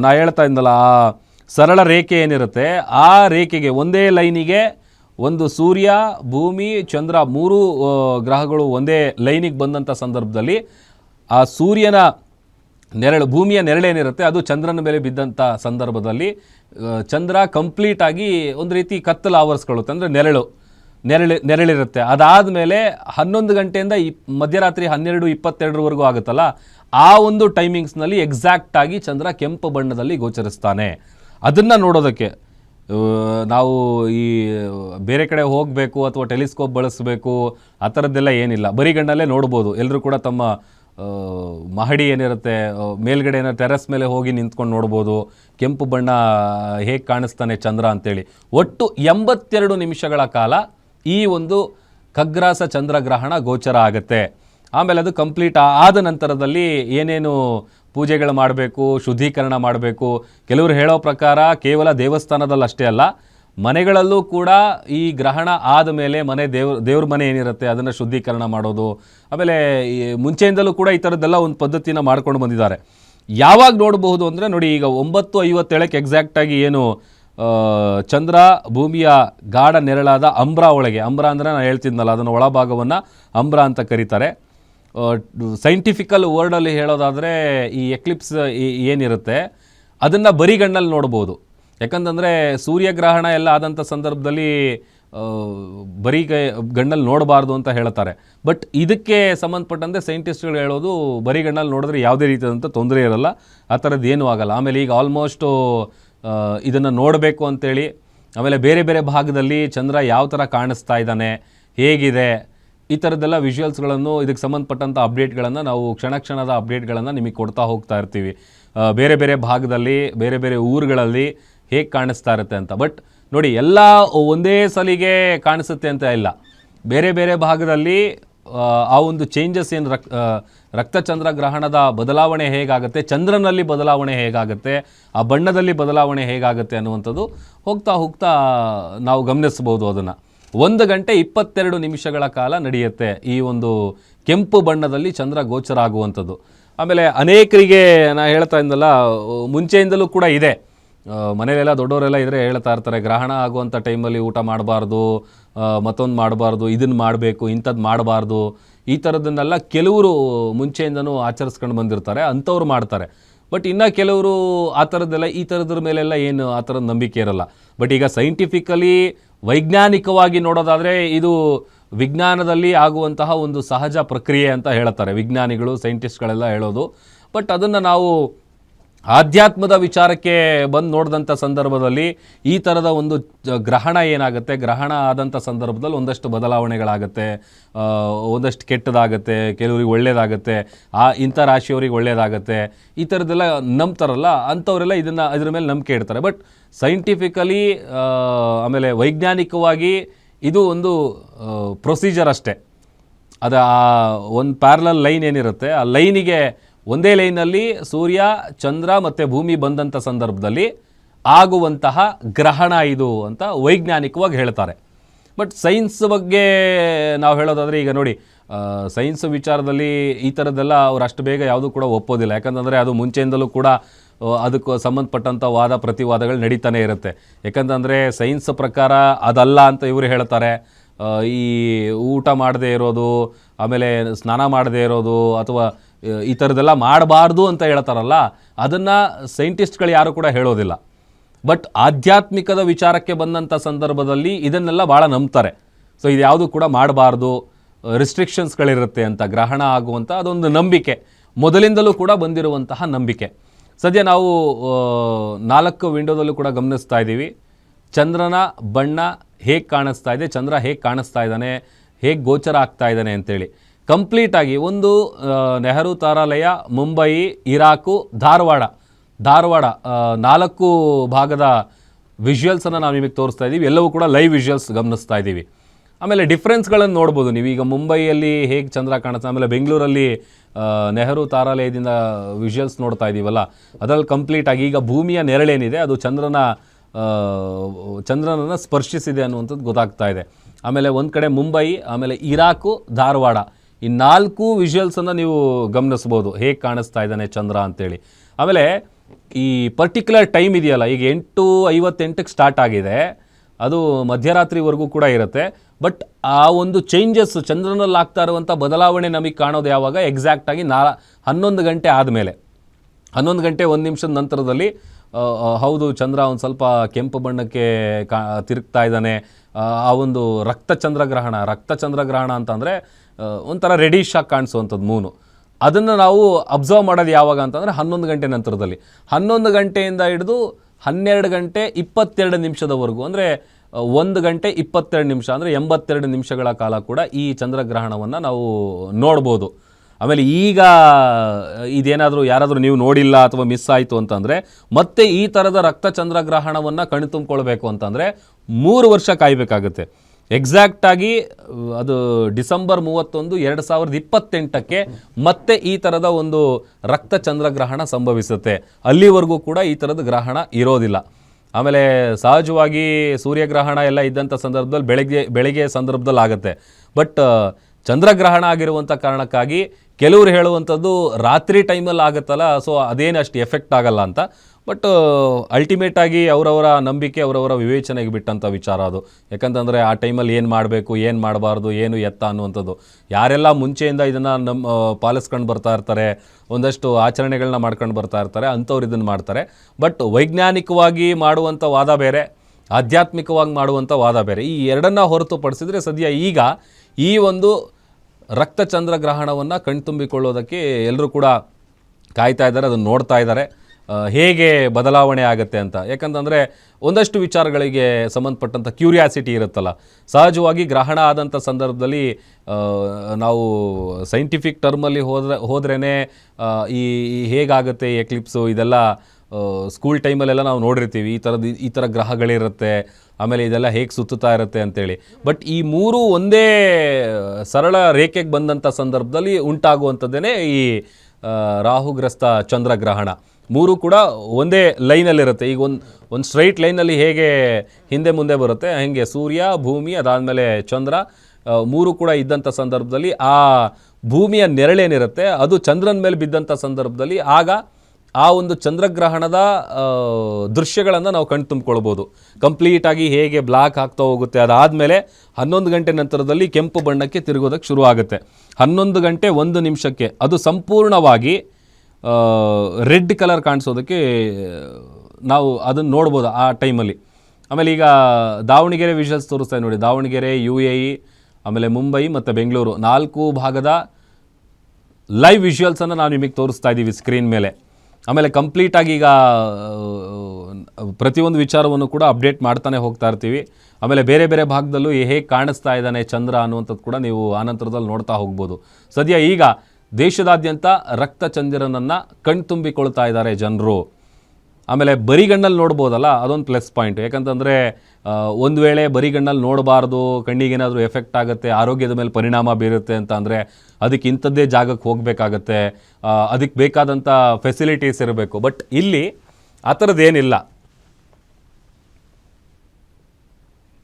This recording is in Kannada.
ನಾ ಹೇಳ್ತಾ ಇದ್ದಲ್ಲ ಆ ಸರಳ ರೇಖೆ ಏನಿರುತ್ತೆ, ಆ ರೇಖೆಗೆ ಒಂದೇ ಲೈನಿಗೆ ಒಂದು ಸೂರ್ಯ, ಭೂಮಿ, ಚಂದ್ರ ಮೂರು ಗ್ರಹಗಳು ಒಂದೇ ಲೈನಿಗೆ ಬಂದಂಥ ಸಂದರ್ಭದಲ್ಲಿ ಆ ಸೂರ್ಯನ ನೆರಳು, ಭೂಮಿಯ ನೆರಳೇನಿರುತ್ತೆ ಅದು ಚಂದ್ರನ ಮೇಲೆ ಬಿದ್ದಂಥ ಸಂದರ್ಭದಲ್ಲಿ ಚಂದ್ರ ಕಂಪ್ಲೀಟಾಗಿ ಒಂದು ರೀತಿ ಕತ್ತಲು ಆವರಿಸ್ಕೊಳ್ಳುತ್ತೆ, ಅಂದರೆ ನೆರಳು. ನೆರಳು, ನೆರಳಿರುತ್ತೆ. ಅದಾದ ಮೇಲೆ ಹನ್ನೊಂದು ಗಂಟೆಯಿಂದ ಇಪ್, ಮಧ್ಯರಾತ್ರಿ ಹನ್ನೆರಡು ಇಪ್ಪತ್ತೆರಡರವರೆಗೂ ಆಗುತ್ತಲ್ಲ, ಆ ಒಂದು ಟೈಮಿಂಗ್ಸ್ನಲ್ಲಿ ಎಕ್ಸಾಕ್ಟ್ ಆಗಿ ಚಂದ್ರ ಕೆಂಪು ಬಣ್ಣದಲ್ಲಿ ಗೋಚರಿಸ್ತಾನೆ. ಅದನ್ನು ನೋಡೋದಕ್ಕೆ ನಾವು ಈ ಬೇರೆ ಕಡೆ ಹೋಗಬೇಕು ಅಥವಾ ಟೆಲಿಸ್ಕೋಪ್ ಬಳಸಬೇಕು, ಆ ಥರದ್ದೆಲ್ಲ ಏನಿಲ್ಲ. ಬರಿಗಣ್ಣಲ್ಲೇ ನೋಡ್ಬೋದು. ಎಲ್ಲರೂ ಕೂಡ ತಮ್ಮ ಮಹಡಿ ಏನಿರುತ್ತೆ ಮೇಲ್ಗಡೆ ಏನೋ ಟೆರೆಸ್ ಮೇಲೆ ಹೋಗಿ ನಿಂತ್ಕೊಂಡು ನೋಡ್ಬೋದು. ಕೆಂಪು ಬಣ್ಣ ಹೇಗೆ ಕಾಣಿಸ್ತಾನೆ ಚಂದ್ರ ಅಂತೇಳಿ. ಒಟ್ಟು ಎಂಬತ್ತೆರಡು ನಿಮಿಷಗಳ ಕಾಲ ಈ ಒಂದು ಖಗ್ರಾಸ ಚಂದ್ರಗ್ರಹಣ ಗೋಚರ ಆಗುತ್ತೆ. ಆಮೇಲೆ ಅದು ಕಂಪ್ಲೀಟ್ ಆದ ನಂತರದಲ್ಲಿ ಏನೇನು ಪೂಜೆಗಳು ಮಾಡಬೇಕು, ಶುದ್ಧೀಕರಣ ಮಾಡಬೇಕು, ಕೆಲವರು ಹೇಳೋ ಪ್ರಕಾರ ಕೇವಲ ದೇವಸ್ಥಾನದಲ್ಲಿ ಅಷ್ಟೇ ಅಲ್ಲ, ಮನೆಗಳಲ್ಲೂ ಕೂಡ ಈ ಗ್ರಹಣ ಆದ ಮೇಲೆ ಮನೆ ದೇವ್ರ ದೇವ್ರ ಮನೆ ಏನಿರುತ್ತೆ, ಅದನ್ನು ಶುದ್ಧೀಕರಣ ಮಾಡೋದು, ಆಮೇಲೆ ಮುಂಚೆಯಿಂದಲೂ ಕೂಡ ಈ ಥರದ್ದೆಲ್ಲ ಒಂದು ಪದ್ಧತಿನ ಮಾಡ್ಕೊಂಡು ಬಂದಿದ್ದಾರೆ. ಯಾವಾಗ ನೋಡಬಹುದು ಅಂದರೆ ನೋಡಿ ಈಗ ಒಂಬತ್ತು ಐವತ್ತೇಳಕ್ಕೆ ಎಕ್ಸಾಕ್ಟಾಗಿ ಏನು ಚಂದ್ರ ಭೂಮಿಯ ಗಾಢ ನೆರಳಾದ ಅಂಬ್ರ ಒಳಗೆ, ಅಂಬ್ರ ಅಂದರೆ ನಾನು ಹೇಳ್ತಿದ್ನಲ್ಲ, ಅದನ್ನು ಒಳಭಾಗವನ್ನು ಅಂಬ್ರ ಅಂತ ಕರೀತಾರೆ. ಸೈಂಟಿಫಿಕಲ್ ವರ್ಡಲ್ಲಿ ಹೇಳೋದಾದರೆ ಈ ಎಕ್ಲಿಪ್ಸ್ ಏನಿರುತ್ತೆ, ಅದನ್ನು ಬರಿಗಣ್ಣಲ್ಲಿ ನೋಡ್ಬೋದು. ಯಾಕಂತಂದರೆ ಸೂರ್ಯಗ್ರಹಣ ಎಲ್ಲ ಆದಂಥ ಸಂದರ್ಭದಲ್ಲಿ ಬರೀ ಗಣ್ಣಲ್ಲಿ ನೋಡಬಾರ್ದು ಅಂತ ಹೇಳ್ತಾರೆ. ಬಟ್ ಇದಕ್ಕೆ ಸಂಬಂಧಪಟ್ಟಂತೆ ಸೈಂಟಿಸ್ಟ್ಗಳು ಹೇಳೋದು ಬರೀ ಗಣ್ಣಲ್ಲಿ ನೋಡಿದ್ರೆ ಯಾವುದೇ ರೀತಿಯಾದಂಥ ತೊಂದರೆ ಇರಲ್ಲ, ಆ ಥರದ್ದು ಏನೂ ಆಗಲ್ಲ. ಆಮೇಲೆ ಈಗ ಆಲ್ಮೋಸ್ಟು ಇದನ್ನು ನೋಡಬೇಕು ಅಂತೇಳಿ ಆಮೇಲೆ ಬೇರೆ ಬೇರೆ ಭಾಗದಲ್ಲಿ ಚಂದ್ರ ಯಾವ ಥರ ಕಾಣಿಸ್ತಾ ಇದ್ದಾನೆ, ಹೇಗಿದೆ, ಈ ಥರದ್ದೆಲ್ಲ ವಿಷುವಲ್ಸ್ಗಳನ್ನು ಇದಕ್ಕೆ ಸಂಬಂಧಪಟ್ಟಂಥ ಅಪ್ಡೇಟ್ಗಳನ್ನು ನಾವು ಕ್ಷಣ ಕ್ಷಣದ ಅಪ್ಡೇಟ್ಗಳನ್ನು ನಿಮಗೆ ಕೊಡ್ತಾ ಹೋಗ್ತಾ ಇರ್ತೀವಿ. ಬೇರೆ ಬೇರೆ ಭಾಗದಲ್ಲಿ, ಬೇರೆ ಬೇರೆ ಊರುಗಳಲ್ಲಿ ಹೇಗೆ ಕಾಣಿಸ್ತಾ ಇರುತ್ತೆ ಅಂತ. ಬಟ್ ನೋಡಿ, ಎಲ್ಲ ಒಂದೇ ಸಲಿಗೆ ಕಾಣಿಸುತ್ತೆ ಅಂತ ಇಲ್ಲ. ಬೇರೆ ಬೇರೆ ಭಾಗದಲ್ಲಿ ಆ, ಒಂದು ಚೇಂಜಸ್ ಏನು ರಕ್ ರಕ್ತ ರಕ್ತಚಂದ್ರ ಗ್ರಹಣದ ಬದಲಾವಣೆ ಹೇಗಾಗುತ್ತೆ? ಚಂದ್ರನಲ್ಲಿ ಬದಲಾವಣೆ ಹೇಗಾಗುತ್ತೆ? ಆ ಬಣ್ಣದಲ್ಲಿ ಬದಲಾವಣೆ ಹೇಗಾಗುತ್ತೆ ಅನ್ನುವಂಥದ್ದು ಹೋಗ್ತಾ ಹೋಗ್ತಾ ನಾವು ಗಮನಿಸ್ಬೋದು ಅದನ್ನು. ಒಂದು ಗಂಟೆ ಇಪ್ಪತ್ತೆರಡು ನಿಮಿಷಗಳ ಕಾಲ ನಡೆಯುತ್ತೆ ಈ ಒಂದು ಕೆಂಪು ಬಣ್ಣದಲ್ಲಿ ಚಂದ್ರ ಗೋಚರ ಆಗುವಂಥದ್ದು. ಆಮೇಲೆ ಅನೇಕರಿಗೆ ನಾನು ಹೇಳ್ತಾ ಇದ್ದಲ್ಲ ಮುಂಚೆಯಿಂದಲೂ ಕೂಡ ಇದೆ. ಮನೇಲೆಲ್ಲ ದೊಡ್ಡವರೆಲ್ಲ ಇದ್ರೆ ಹೇಳ್ತಾ ಇರ್ತಾರೆ, ಗ್ರಹಣ ಆಗುವಂಥ ಟೈಮಲ್ಲಿ ಊಟ ಮಾಡಬಾರ್ದು ಮತ್ತೊಂದು ಮಾಡಬಾರ್ದು ಇದನ್ನು ಮಾಡಬೇಕು ಇಂಥದ್ದು ಮಾಡಬಾರ್ದು, ಈ ಥರದನ್ನೆಲ್ಲ ಕೆಲವರು ಮುಂಚೆಯಿಂದನೂ ಆಚರಿಸ್ಕೊಂಡು ಬಂದಿರ್ತಾರೆ, ಅಂಥವ್ರು ಮಾಡ್ತಾರೆ. ಬಟ್ ಇನ್ನು ಕೆಲವರು ಆ ಥರದ್ದೆಲ್ಲ ಈ ಥರದ್ರ ಮೇಲೆಲ್ಲ ಏನು ಆ ಥರದ ನಂಬಿಕೆ ಇರಲ್ಲ. ಬಟ್ ಈಗ ಸೈಂಟಿಫಿಕಲಿ ವೈಜ್ಞಾನಿಕವಾಗಿ ನೋಡೋದಾದರೆ ಇದು ವಿಜ್ಞಾನದಲ್ಲಿ ಆಗುವಂತಹ ಒಂದು ಸಹಜ ಪ್ರಕ್ರಿಯೆ ಅಂತ ಹೇಳ್ತಾರೆ. ವಿಜ್ಞಾನಿಗಳು, ಸೈಂಟಿಸ್ಟ್ಗಳೆಲ್ಲ ಹೇಳೋದು. ಬಟ್ ಅದನ್ನು ನಾವು ಆಧ್ಯಾತ್ಮದ ವಿಚಾರಕ್ಕೆ ಬಂದು ನೋಡಿದಂಥ ಸಂದರ್ಭದಲ್ಲಿ ಈ ಥರದ ಒಂದು ಗ್ರಹಣ ಏನಾಗುತ್ತೆ? ಗ್ರಹಣ ಆದಂಥ ಸಂದರ್ಭದಲ್ಲಿ ಒಂದಷ್ಟು ಬದಲಾವಣೆಗಳಾಗುತ್ತೆ. ಒಂದಷ್ಟು ಕೆಟ್ಟದಾಗುತ್ತೆ, ಕೆಲವರಿಗೆ ಒಳ್ಳೆಯದಾಗುತ್ತೆ ಆ, ಇಂಥ ರಾಶಿಯವರಿಗೆ ಒಳ್ಳೆಯದಾಗುತ್ತೆ ಈ ಥರದ್ದೆಲ್ಲ ನಂಬ್ತಾರಲ್ಲ, ಅಂಥವರೆಲ್ಲ ಇದನ್ನು ಅದರ ಮೇಲೆ ನಂಬಿಕೆ ಇಡ್ತಾರೆ. ಬಟ್ ಸೈಂಟಿಫಿಕಲಿ ಆಮೇಲೆ ವೈಜ್ಞಾನಿಕವಾಗಿ ಇದು ಒಂದು ಪ್ರೊಸೀಜರ್ ಅಷ್ಟೇ. ಅದು ಆ, ಒಂದು ಪ್ಯಾರಲಲ್ ಲೈನ್ ಏನಿರುತ್ತೆ, ಆ ಲೈನಿಗೆ ಒಂದೇ ಲೈನಲ್ಲಿ ಸೂರ್ಯ, ಚಂದ್ರ ಮತ್ತು ಭೂಮಿ ಬಂದಂಥ ಸಂದರ್ಭದಲ್ಲಿ ಆಗುವಂತಹ ಗ್ರಹಣ ಇದು ಅಂತ ವೈಜ್ಞಾನಿಕವಾಗಿ ಹೇಳ್ತಾರೆ. ಬಟ್ ಸೈನ್ಸ್ ಬಗ್ಗೆ ನಾವು ಹೇಳೋದಾದರೆ ಈಗ ನೋಡಿ ಸೈನ್ಸ್ ವಿಚಾರದಲ್ಲಿ ಈ ಥರದ್ದೆಲ್ಲ ಅವ್ರು ಅಷ್ಟು ಬೇಗ ಯಾವುದೂ ಕೂಡ ಒಪ್ಪೋದಿಲ್ಲ. ಯಾಕಂತಂದರೆ ಅದು ಮುಂಚೆಯಿಂದಲೂ ಕೂಡ ಅದಕ್ಕೆ ಸಂಬಂಧಪಟ್ಟಂಥ ವಾದ ಪ್ರತಿವಾದಗಳು ನಡೀತಾನೆ ಇರುತ್ತೆ. ಯಾಕಂತಂದರೆ ಸೈನ್ಸ್ ಪ್ರಕಾರ ಅದಲ್ಲ ಅಂತ ಇವರು ಹೇಳ್ತಾರೆ. ಈ ಊಟ ಮಾಡದೇ ಇರೋದು, ಆಮೇಲೆ ಸ್ನಾನ ಮಾಡದೇ ಇರೋದು, ಅಥವಾ ಈ ಥರದ್ದೆಲ್ಲ ಮಾಡಬಾರ್ದು ಅಂತ ಹೇಳ್ತಾರಲ್ಲ, ಅದನ್ನು ಸೈಂಟಿಸ್ಟ್ಗಳು ಯಾರು ಕೂಡ ಹೇಳೋದಿಲ್ಲ. ಬಟ್ ಆಧ್ಯಾತ್ಮಿಕದ ವಿಚಾರಕ್ಕೆ ಬಂದಂಥ ಸಂದರ್ಭದಲ್ಲಿ ಇದನ್ನೆಲ್ಲ ಭಾಳ ನಂಬ್ತಾರೆ. ಸೊ ಇದು ಯಾವುದು ಕೂಡ ಮಾಡಬಾರ್ದು ರಿಸ್ಟ್ರಿಕ್ಷನ್ಸ್ಗಳಿರುತ್ತೆ ಅಂತ, ಗ್ರಹಣ ಆಗುವಂಥ ಅದೊಂದು ನಂಬಿಕೆ. ಮೊದಲಿಂದಲೂ ಕೂಡ ಬಂದಿರುವಂತಹ ನಂಬಿಕೆ. ಸದ್ಯ ನಾವು ನಾಲ್ಕು ವಿಂಡೋದಲ್ಲೂ ಕೂಡ ಗಮನಿಸ್ತಾ ಇದ್ದೀವಿ. ಚಂದ್ರನ ಬಣ್ಣ ಹೇಗೆ ಕಾಣಿಸ್ತಾ ಇದೆ, ಚಂದ್ರ ಹೇಗೆ ಕಾಣಿಸ್ತಾ ಇದ್ದಾನೆ, ಹೇಗೆ ಗೋಚರ ಆಗ್ತಾ ಇದ್ದಾನೆ ಅಂತೇಳಿ. ಕಂಪ್ಲೀಟಾಗಿ ಒಂದು ನೆಹರು ತಾರಾಲಯ, ಮುಂಬೈ, ಇರಾಕು, ಧಾರವಾಡ. ಧಾರವಾಡ ನಾಲ್ಕು ಭಾಗದ ವಿಷುವಲ್ಸನ್ನು ನಾವು ನಿಮಗೆ ತೋರಿಸ್ತಾ ಇದ್ದೀವಿ ಎಲ್ಲವೂ ಕೂಡ ಲೈವ್ ವಿಷುವಲ್ಸ್ ಗಮನಿಸ್ತಾ ಇದ್ದೀವಿ ಆಮೇಲೆ ಡಿಫ್ರೆನ್ಸ್ಗಳನ್ನು ನೋಡ್ಬೋದು ನೀವು. ಈಗ ಮುಂಬೈಯಲ್ಲಿ ಹೇಗೆ ಚಂದ್ರ ಕಾಣುತ್ತೆ, ಆಮೇಲೆ ಬೆಂಗಳೂರಲ್ಲಿ ನೆಹರು ತಾರಾಲಯದಿಂದ ವಿಷುವಲ್ಸ್ ನೋಡ್ತಾ ಇದ್ದೀವಲ್ಲ ಅದರಲ್ಲಿ ಕಂಪ್ಲೀಟಾಗಿ ಈಗ ಭೂಮಿಯ ನೆರಳೇನಿದೆ ಅದು ಚಂದ್ರನ ಚಂದ್ರನನ್ನು ಸ್ಪರ್ಶಿಸಿದೆ ಅನ್ನುವಂಥದ್ದು ಗೊತ್ತಾಗ್ತಾ ಇದೆ. ಆಮೇಲೆ ಒಂದು ಕಡೆ ಮುಂಬೈ, ಆಮೇಲೆ ಇರಾಕು, ಧಾರವಾಡ. ಈ ನಾಲ್ಕು ವಿಜುವಲ್ಸನ್ನು ನೀವು ಗಮನಿಸ್ಬೋದು ಹೇಗೆ ಕಾಣಿಸ್ತಾ ಇದ್ದಾನೆ ಚಂದ್ರ ಅಂತೇಳಿ. ಆಮೇಲೆ ಈ ಪರ್ಟಿಕ್ಯುಲರ್ ಟೈಮ್ ಇದೆಯಲ್ಲ, ಈಗ ಎಂಟು ಐವತ್ತೆಂಟಕ್ಕೆ ಸ್ಟಾರ್ಟ್ ಆಗಿದೆ. ಅದು ಮಧ್ಯರಾತ್ರಿವರೆಗೂ ಕೂಡ ಇರುತ್ತೆ. ಬಟ್ ಆ ಒಂದು ಚೇಂಜಸ್ ಚಂದ್ರನಲ್ಲಿ ಆಗ್ತಾ ಇರುವಂಥ ಬದಲಾವಣೆ ನಮಗೆ ಕಾಣೋದು ಯಾವಾಗ? ಎಕ್ಸಾಕ್ಟಾಗಿ ನಾ, ಹನ್ನೊಂದು ಗಂಟೆ ಆದಮೇಲೆ. ಹನ್ನೊಂದು ಗಂಟೆ ಒಂದು ನಿಮಿಷದ ನಂತರದಲ್ಲಿ ಹೌದು ಚಂದ್ರ ಒಂದು ಸ್ವಲ್ಪ ಕೆಂಪು ಬಣ್ಣಕ್ಕೆ ಕಾ, ತಿರುಗ್ತಾ ಇದ್ದಾನೆ. ಆ, ಒಂದು ರಕ್ತ ಚಂದ್ರಗ್ರಹಣ ರಕ್ತ ಚಂದ್ರಗ್ರಹಣ ಅಂತಂದರೆ ಒಂಥರ ರೆಡಿಶ್ ಆಗಿ ಕಾಣಿಸುವಂಥದ್ದು ಮೂನು. ಅದನ್ನು ನಾವು ಅಬ್ಸರ್ವ್ ಮಾಡೋದು ಯಾವಾಗ ಅಂತಂದರೆ ಹನ್ನೊಂದು ಗಂಟೆ ನಂತರದಲ್ಲಿ. ಹನ್ನೊಂದು ಗಂಟೆಯಿಂದ ಹಿಡಿದು ಹನ್ನೆರಡು ಗಂಟೆ ಇಪ್ಪತ್ತೆರಡು ನಿಮಿಷದವರೆಗೂ ಅಂದರೆ ಒಂದು ಗಂಟೆ ಇಪ್ಪತ್ತೆರಡು ನಿಮಿಷ ಅಂದರೆ ಎಂಬತ್ತೆರಡು ನಿಮಿಷಗಳ ಕಾಲ ಕೂಡ ಈ ಚಂದ್ರಗ್ರಹಣವನ್ನು ನಾವು ನೋಡ್ಬೋದು. ಆಮೇಲೆ ಈಗ ಇದೇನಾದರೂ ಯಾರಾದರೂ ನೀವು ನೋಡಿಲ್ಲ ಅಥವಾ ಮಿಸ್ ಆಯಿತು ಅಂತಂದರೆ ಮತ್ತೆ ಈ ಥರದ ರಕ್ತ ಚಂದ್ರಗ್ರಹಣವನ್ನು ಕಣ್ತುಂಬ್ಕೊಳ್ಬೇಕು ಅಂತಂದರೆ ಮೂರು ವರ್ಷ ಕಾಯಬೇಕಾಗುತ್ತೆ. ಎಕ್ಸಾಕ್ಟಾಗಿ ಅದು ಡಿಸೆಂಬರ್ ಮೂವತ್ತೊಂದು ಎರಡು ಸಾವಿರದ ಇಪ್ಪತ್ತೆಂಟಕ್ಕೆ ಮತ್ತೆ ಈ ಥರದ ಒಂದು ರಕ್ತ ಚಂದ್ರಗ್ರಹಣ ಸಂಭವಿಸುತ್ತೆ. ಅಲ್ಲಿವರೆಗೂ ಕೂಡ ಈ ಥರದ ಗ್ರಹಣ ಇರೋದಿಲ್ಲ. ಆಮೇಲೆ ಸಹಜವಾಗಿ ಸೂರ್ಯಗ್ರಹಣ ಎಲ್ಲ ಇದ್ದಂಥ ಸಂದರ್ಭದಲ್ಲಿ ಬೆಳಗ್ಗೆ ಬೆಳಗ್ಗೆ ಸಂದರ್ಭದಲ್ಲಿ ಆಗುತ್ತೆ. ಬಟ್ ಚಂದ್ರಗ್ರಹಣ ಆಗಿರುವಂಥ ಕಾರಣಕ್ಕಾಗಿ ಕೆಲವರು ಹೇಳುವಂಥದ್ದು ರಾತ್ರಿ ಟೈಮಲ್ಲಿ ಆಗುತ್ತಲ್ಲ ಸೊ ಅದೇನು ಅಷ್ಟು ಎಫೆಕ್ಟ್ ಆಗಲ್ಲ ಅಂತ. ಬಟ್ ಅಲ್ಟಿಮೇಟ್ ಆಗಿ ಅವರವರ ನಂಬಿಕೆ, ಅವರವರ ವಿವೇಚನೆಗೆ ಬಿಟ್ಟಂಥ ವಿಚಾರ ಅದು. ಯಾಕಂತಂದರೆ ಆ ಟೈಮಲ್ಲಿ ಏನು ಮಾಡಬೇಕು, ಏನು ಮಾಡಬಾರ್ದು, ಏನು ಎತ್ತ ಅನ್ನುವಂಥದ್ದು. ಯಾರೆಲ್ಲ ಮುಂಚೆಯಿಂದ ಇದನ್ನು ನಮ್ಮ ಪಾಲಿಸ್ಕೊಂಡು ಬರ್ತಾ ಇರ್ತಾರೆ, ಒಂದಷ್ಟು ಆಚರಣೆಗಳನ್ನ ಮಾಡ್ಕೊಂಡು ಬರ್ತಾ ಇರ್ತಾರೆ, ಅಂಥವ್ರು ಇದನ್ನು ಮಾಡ್ತಾರೆ. ಬಟ್, ವೈಜ್ಞಾನಿಕವಾಗಿ ಮಾಡುವಂಥ ವಾದ ಬೇರೆ, ಆಧ್ಯಾತ್ಮಿಕವಾಗಿ ಮಾಡುವಂಥ ವಾದ ಬೇರೆ. ಈ ಎರಡನ್ನ ಹೊರತುಪಡಿಸಿದರೆ ಸದ್ಯ ಈಗ ಈ ಒಂದು ರಕ್ತ ಚಂದ್ರಗ್ರಹಣವನ್ನು ಕಣ್ತುಂಬಿಕೊಳ್ಳೋದಕ್ಕೆ ಎಲ್ಲರೂ ಕೂಡ ಕಾಯ್ತಾ ಇದ್ದಾರೆ, ಅದನ್ನು ನೋಡ್ತಾ ಇದ್ದಾರೆ. ಹೇಗೆ ಬದಲಾವಣೆ ಆಗುತ್ತೆ ಅಂತ. ಯಾಕಂತಂದರೆ ಒಂದಷ್ಟು ವಿಚಾರಗಳಿಗೆ ಸಂಬಂಧಪಟ್ಟಂಥ ಕ್ಯೂರಿಯಾಸಿಟಿ ಇರುತ್ತಲ್ಲ. ಸಹಜವಾಗಿ ಗ್ರಹಣ ಆದಂಥ ಸಂದರ್ಭದಲ್ಲಿ ನಾವು ಸೈಂಟಿಫಿಕ್ ಟರ್ಮಲ್ಲಿ ಹೋದ್ರೆ ಹೋದ್ರೇ ಈ ಹೇಗಾಗುತ್ತೆ ಎಕ್ಲಿಪ್ಸು ಇದೆಲ್ಲ ಸ್ಕೂಲ್ ಟೈಮಲ್ಲೆಲ್ಲ ನಾವು ನೋಡಿರ್ತೀವಿ. ಈ ಥರದ ಈ ಥರ ಗ್ರಹಗಳಿರುತ್ತೆ. ಆಮೇಲೆ ಇದೆಲ್ಲ ಹೇಗೆ ಸುತ್ತುತ್ತಾ ಇರುತ್ತೆ ಅಂತೇಳಿ. ಬಟ್ ಈ ಮೂರು ಒಂದೇ, ಸರಳ ರೇಖೆಗೆ ಬಂದಂಥ ಸಂದರ್ಭದಲ್ಲಿ ಉಂಟಾಗುವಂಥದ್ದೇ ಈ ರಾಹುಗ್ರಸ್ತ ಚಂದ್ರಗ್ರಹಣ. ಮೂರು ಕೂಡ ಒಂದೇ ಲೈನಲ್ಲಿರುತ್ತೆ. ಈಗ ಒಂದು ಒಂದು ಸ್ಟ್ರೈಟ್ ಲೈನಲ್ಲಿ ಹೇಗೆ ಹಿಂದೆ ಮುಂದೆ ಬರುತ್ತೆ? ಹಾಗೆ? ಸೂರ್ಯ, ಭೂಮಿ, ಅದಾದಮೇಲೆ ಚಂದ್ರ. ಮೂರು ಕೂಡ ಇದ್ದಂಥ ಸಂದರ್ಭದಲ್ಲಿ ಆ ಭೂಮಿಯ ನೆರಳೇನಿರುತ್ತೆ ಅದು ಚಂದ್ರನ ಮೇಲೆ ಬಿದ್ದಂಥ ಸಂದರ್ಭದಲ್ಲಿ ಆಗ ಆ ಒಂದು ಚಂದ್ರಗ್ರಹಣದ ದೃಶ್ಯಗಳನ್ನು ನಾವು ಕಣ್ ತುಂಬಿಕೊಳ್ಬೋದು. ಕಂಪ್ಲೀಟಾಗಿ ಹೇಗೆ ಬ್ಲಾಕ್ ಆಗ್ತಾ ಹೋಗುತ್ತೆ? ಅದಾದಮೇಲೆ ಹನ್ನೊಂದು ಗಂಟೆ ನಂತರದಲ್ಲಿ ಕೆಂಪು ಬಣ್ಣಕ್ಕೆ ತಿರುಗೋದಕ್ಕೆ ಶುರು ಆಗುತ್ತೆ ಹನ್ನೊಂದು ಗಂಟೆ ಒಂದು ನಿಮಿಷಕ್ಕೆ. ಅದು ಸಂಪೂರ್ಣವಾಗಿ ರೆಡ್ ಕಲರ್ ಕಾಣಿಸೋದಕ್ಕೆ, ನಾವು ಅದನ್ನು ನೋಡ್ಬೋದು ಆ ಟೈಮಲ್ಲಿ. ಆಮೇಲೆ ಈಗ ದಾವಣಗೆರೆ ವಿಷಲ್ಸ್ ತೋರಿಸ್ತಾ ನೋಡಿ. ದಾವಣಗೆರೆ ಯು ಎ ಇ ಆಮೇಲೆ ಮುಂಬೈ ಮತ್ತು ಬೆಂಗಳೂರು. ನಾಲ್ಕು ಭಾಗದ ಲೈವ್ ವಿಷುವಲ್ಸನ್ನು ನಾವು ನಿಮಗೆ ತೋರಿಸ್ತಾ ಇದ್ದೀವಿ ಸ್ಕ್ರೀನ್ ಮೇಲೆ. ಆಮೇಲೆ ಕಂಪ್ಲೀಟಾಗಿ ಈಗ ಪ್ರತಿಯೊಂದು ವಿಚಾರವನ್ನು ಕೂಡ ಅಪ್ಡೇಟ್ ಮಾಡ್ತಾನೆ ಹೋಗ್ತಾ ಇರ್ತೀವಿ. ಆಮೇಲೆ ಬೇರೆ ಬೇರೆ ಭಾಗದಲ್ಲೂ ಹೇಗೆ ಕಾಣಿಸ್ತಾ ಇದ್ದಾನೆ ಚಂದ್ರ ಅನ್ನುವಂಥದ್ದು ಕೂಡ ನೀವು ಆನಂತರದಲ್ಲಿ ನೋಡ್ತಾ ಹೋಗ್ಬೋದು. ಸದ್ಯ ಈಗ ದೇಶದಾದ್ಯಂತ ರಕ್ತ ಚಂದಿರನನ್ನು ಕಣ್ತುಂಬಿಕೊಳ್ತಾ ಇದ್ದಾರೆ ಜನರು. ಆಮೇಲೆ ಬರಿಗಣ್ಣಲ್ಲಿ ನೋಡ್ಬೋದಲ್ಲ, ಅದೊಂದು ಪ್ಲಸ್ ಪಾಯಿಂಟ್ ಯಾಕಂತಂದರೆ ಒಂದು ವೇಳೆ ಬರಿಗಣ್ಣಲ್ಲಿ ನೋಡಬಾರ್ದು ಕಣ್ಣಿಗೇನಾದರೂ ಎಫೆಕ್ಟ್ ಆಗುತ್ತೆ, ಆರೋಗ್ಯದ ಮೇಲೆ ಪರಿಣಾಮ ಬೀರುತ್ತೆ ಅಂತ ಅಂದರೆ ಅದಕ್ಕೆ ಇಂಥದ್ದೇ ಜಾಗಕ್ಕೆ ಹೋಗಬೇಕಾಗತ್ತೆ. ಅದಕ್ಕೆ ಬೇಕಾದಂಥ ಫೆಸಿಲಿಟೀಸ್ ಇರಬೇಕು. ಬಟ್ ಇಲ್ಲಿ ಆ ಥರದ್ದು ಏನಿಲ್ಲ.